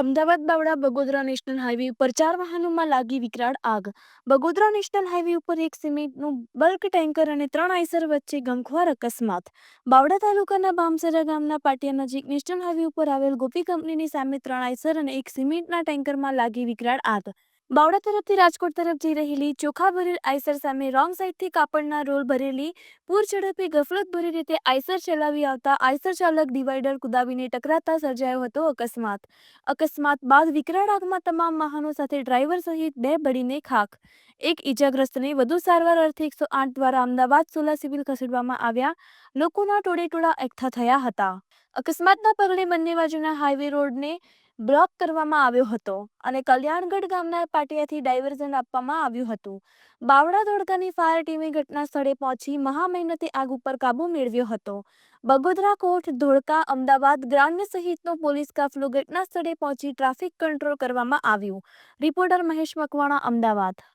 Ahmedabad Bavla Bagodara national highway ઉપર ચાર વાહનોમાં લાગી વિકરાળ આગ. બગોદરા નેશનલ હાઈવે ઉપર એક સિમેન્ટનું બલ્ક ટેન્કર અને ત્રણ આઈસર વચ્ચે ગમખ્વાર અકસ્માત. બાવડા તાલુકાના બામસરા ગામના પાટિયા નજીક નેશનલ હાઈવે ઉપર આવેલ ગોપી કંપનીની સામે ત્રણ આઈસર અને એક સિમેન્ટના ટેન્કરમાં લાગી વિકરાળ આગ. બાવડા તરફથી રાજકોટ તરફ જઈ રહેલી ચોખા ભરેલ આઈસર સામે રોંગ સાઈડથી કાપડના રોલ ભરેલી પૂર ઝડપે ગફલતભરી રીતે આઈસર ચલાવી આવતા આઈસર ચાલક ડિવાઈડર કુદાવીને ટકરાતા સર્જાયો હતો અકસ્માત. અકસ્માત બાદ વિકરાળ આગમાં તમામ વાહનો સાથે ડ્રાઈવર સહિત બે બળીને ખાખ. એક ઈજાગ્રસ્તને વધુ સારવાર અર્થે એકસો આઠ દ્વારા અમદાવાદ સોલા સિવિલ ખસેડવામાં આવ્યા. લોકોના ટોળેટોળા એકઠા થયા હતા. અકસ્માતના પગલે બંને બાજુના હાઈવે રોડને બ્લોક કરવામાં આવ્યો હતો અને કલ્યાણગઢ ગામના પાટિયાથી ડાયવર્ઝન આપવામાં આવ્યું હતું. બાવડા ધોળકાની ફાયર ટીમે ઘટના સ્થળે પહોંચી મહા મહેનતે આગ ઉપર કાબૂ મેળવ્યો હતો. બગોદરા કોટ ધોળકા, અમદાવાદ ગ્રામ્ય સહિતનો પોલીસ કાફલો ઘટના સ્થળે પહોંચી ટ્રાફિક કંટ્રોલ કરવામાં આવ્યું. રિપોર્ટર મહેશ મકવાણા, અમદાવાદ.